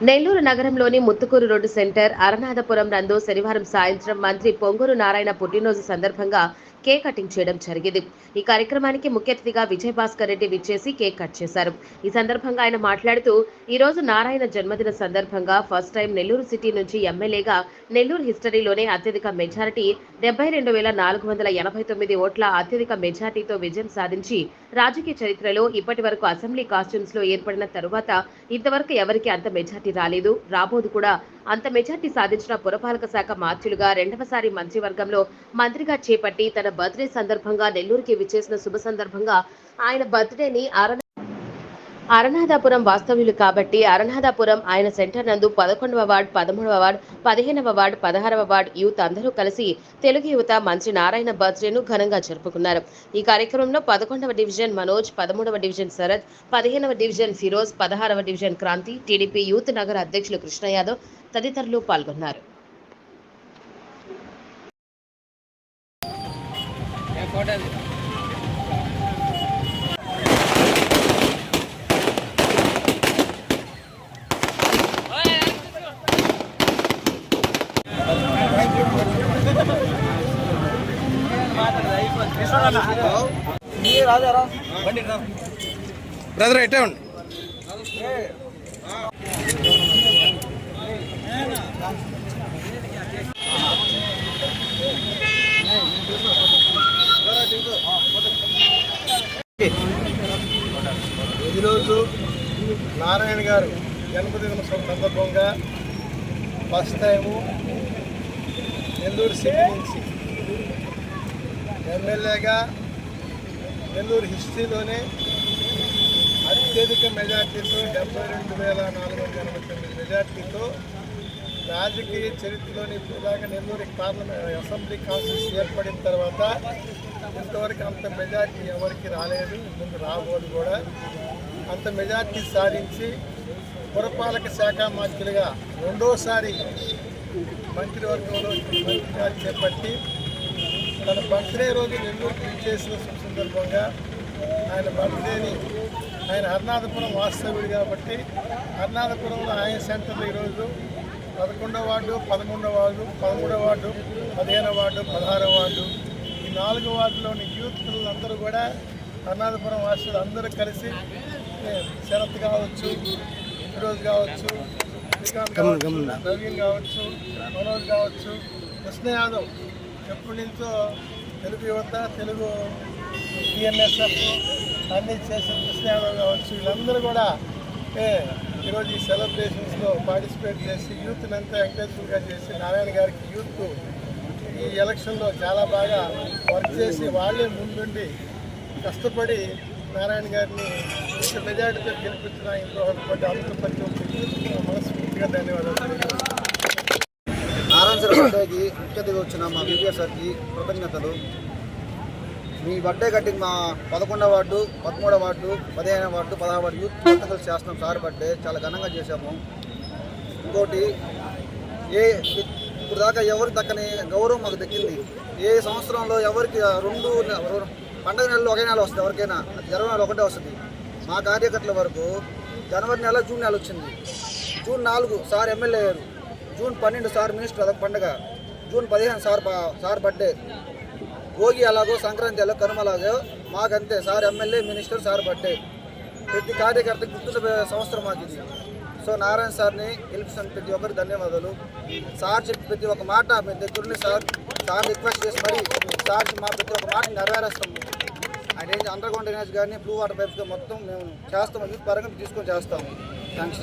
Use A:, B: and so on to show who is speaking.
A: నెల్లూరు నగరంలోని Muthukuru road centre అరనాథపురం నందు శనివారం సాయంత్రం మంత్రి పొంగూరు నారాయణ పుట్టినరోజు సందర్భంగా కేక్ కటింగ్ చేయడం జరిగింది. ఈ కార్యక్రమానికి ముఖ్య అతిథిగా విజయభాస్కర్ రెడ్డి విచ్చేసి కేక్ కట్ చేశారు. ఈ సందర్భంగా ఆయన మాట్లాడుతూ ఈ రోజు నారాయణ జన్మదిన సందర్భంగా ఫస్ట్ టైం నెల్లూరు సిటీ నుంచి ఎమ్మెల్యేగా నెల్లూరు హిస్టరీలోనే అత్యధిక మెజారిటీ డెబ్బై రెండు వేల నాలుగు వందల ఎనభై తొమ్మిది ఓట్ల అత్యధిక మెజార్టీతో విజయం సాధించి రాజకీయ చరిత్రలో ఇప్పటి వరకు అసెంబ్లీ కాస్ట్యూమ్స్లో ఏర్పడిన తరువాత ఇంతవరకు ఎవరికి అంత మెజార్టీ రాలేదు. రాబోదు కూడా అంత మెజార్టీ సాధించిన పురపాలక శాఖ మార్చులుగా రెండవసారి మంత్రివర్గంలో మంత్రిగా చేపట్టి తన బర్త్డే సందర్భంగా నెల్లూరుకి విచ్చేసిన శుభ సందర్భంగా ఆయన బర్త్డేని అరణ అరనాథాపురం వాస్తవ్యులు కాబట్టి అరనాథాపురం ఆయన సెంటర్ నందు పదకొండవ వార్డ్ పదమూడవ వార్డ్ పదిహేనవ వార్డ్ పదహారవ వార్డ్ యూత్ అందరూ కలిసి తెలుగు యువత మంత్రి నారాయణ బర్త్డేను ఘనంగా జరుపుకున్నారు. ఈ కార్యక్రమంలో పదకొండవ డివిజన్ మనోజ్ పదమూడవ డివిజన్ శరత్ పదిహేనవ డివిజన్ ఫిరోజ్ పదహారవ డివిజన్ క్రాంతి టీడీపీ యూత్ నగర అధ్యక్షులు కృష్ణ యాదవ్ తదితరులు పాల్గొన్నారు.
B: బ్రదర్ ఎట్టే ఉండి.
C: ఈరోజు నారాయణ గారు జన్మదిన సందర్భంగా ఫస్ట్ టైము నెల్లూరు సిటీ నుంచి ఎమ్మెల్యేగా నెల్లూరు హిస్టరీలోనే అత్యధిక మెజార్టీతో డెబ్బై రెండు వేల నాలుగు వందల ఎనభై తొమ్మిది మెజార్టీతో రాజకీయ చరిత్రలోని ఇప్పుడు దాకా నెల్లూరు పార్లమెంట్ అసెంబ్లీ కాన్స్టిట్యూన్సీ ఏర్పడిన తర్వాత ఇంతవరకు అంత మెజార్టీ ఎవరికి రాలేదు ముందు రాబోదు కూడా. అంత మెజార్టీ సాధించి పురపాలక శాఖ మంత్రులుగా రెండోసారి మంత్రివర్గంలో మంత్రిగా చేపట్టి బర్త్డే రోజు నెల్లూరు చేసిన సందర్భంగా ఆయన బర్త్డేని ఆయన హర్నాథపురం వాస్తవ్యుడు కాబట్టి హర్నాథపురంలో ఆయన సెంటర్లో ఈరోజు పదకొండవ వార్డు పదకొండవ వార్డు పదమూడవ వార్డు పదిహేనవ వార్డు పదహారవ వార్డు. ఈ నాలుగు వార్డులోని యూత్ పిల్లలందరూ కూడా హర్నాథపురం వాసులు అందరూ కలిసి శరత్ కావచ్చు ఫిరోజ్ కావచ్చు శ్రీకాంత్ కావచ్చు నవీన్ కావచ్చు మనోజ్ కావచ్చు కృష్ణ యాదవ్ ఎప్పటి నుంచో తెలుగు యువత తెలుగు టిఎన్ఎస్ఎఫ్ అన్ని చేసిన కృష్ణ కావచ్చు వీళ్ళందరూ కూడా ఈరోజు ఈ సెలబ్రేషన్స్లో పార్టిసిపేట్ చేసి యూత్ని అంతా ఎంకరేజ్ఫుల్గా చేసి నారాయణ గారికి యూత్ ఈ ఎలక్షన్లో చాలా బాగా వర్క్ చేసి వాళ్ళే ముందుండి కష్టపడి నారాయణ గారిని మెజార్టీతో గెలిపించిన ఇంట్లో పడ్డ ప్రతి ఒక్కరికి మనస్ఫూర్తిగా ధన్యవాదాలు. తెలియజేస్తున్నాను.
D: బర్త్డేకి ముఖ్య వచ్చిన మా బీబీఎస్ సార్కి కృతజ్ఞతలు. మీ బర్త్డే కట్టింగ్ మా పదకొండవ వార్డు పదమూడవ వార్డు పదిహేనవ వార్డు పదహారు వార్డు యూత్ మొత్తం చేస్తున్నాం. సార్ బర్త్డే చాలా ఘనంగా చేశాము. ఇంకోటి ఏ ఇప్పుడు దాకా ఎవరికి దక్కని గౌరవం మాకు దక్కింది. ఏ సంవత్సరంలో ఎవరికి రెండు పండగ నెలలు ఒకే నెల వస్తుంది ఎవరికైనా. జనవరి నెల ఒకటే వస్తుంది. మా కార్యకర్తల వరకు జనవరి నెల జూన్ నెల వచ్చింది. జూన్ నాలుగు సార్ ఎమ్మెల్యే అయ్యారు. జూన్ పన్నెండు సార్ మినిస్టర్ అదొక పండగ. జూన్ పదిహేను సార్ సార్ బర్త్డే భోగి అలాగో సంక్రాంతి అలా కనుమ అలాగో మాకంతే. Sir MLA minister sir birthday ప్రతి కార్యకర్త గుర్తున్న సంవత్సరం మాకు ఇది. సో నారాయణ సార్ని గెలిపిస్తున్న ప్రతి ఒక్కరికి ధన్యవాదాలు. సార్ చెప్పి ప్రతి ఒక్క మాట మీ దగ్గరుండి సార్. సార్ రిక్వెస్ట్ చేసి మరి సార్ మా ప్రతి ఒక్క మాట నెరవేరేస్తాం. ఆయన ఏంటి? అండర్ గ్రౌండ్ డ్రైనేజ్ కానీ బ్లూ వాటర్ పైప్స్ మొత్తం మేము చేస్తాము యూత్ పరంగా తీసుకొని చేస్తాము థ్యాంక్స్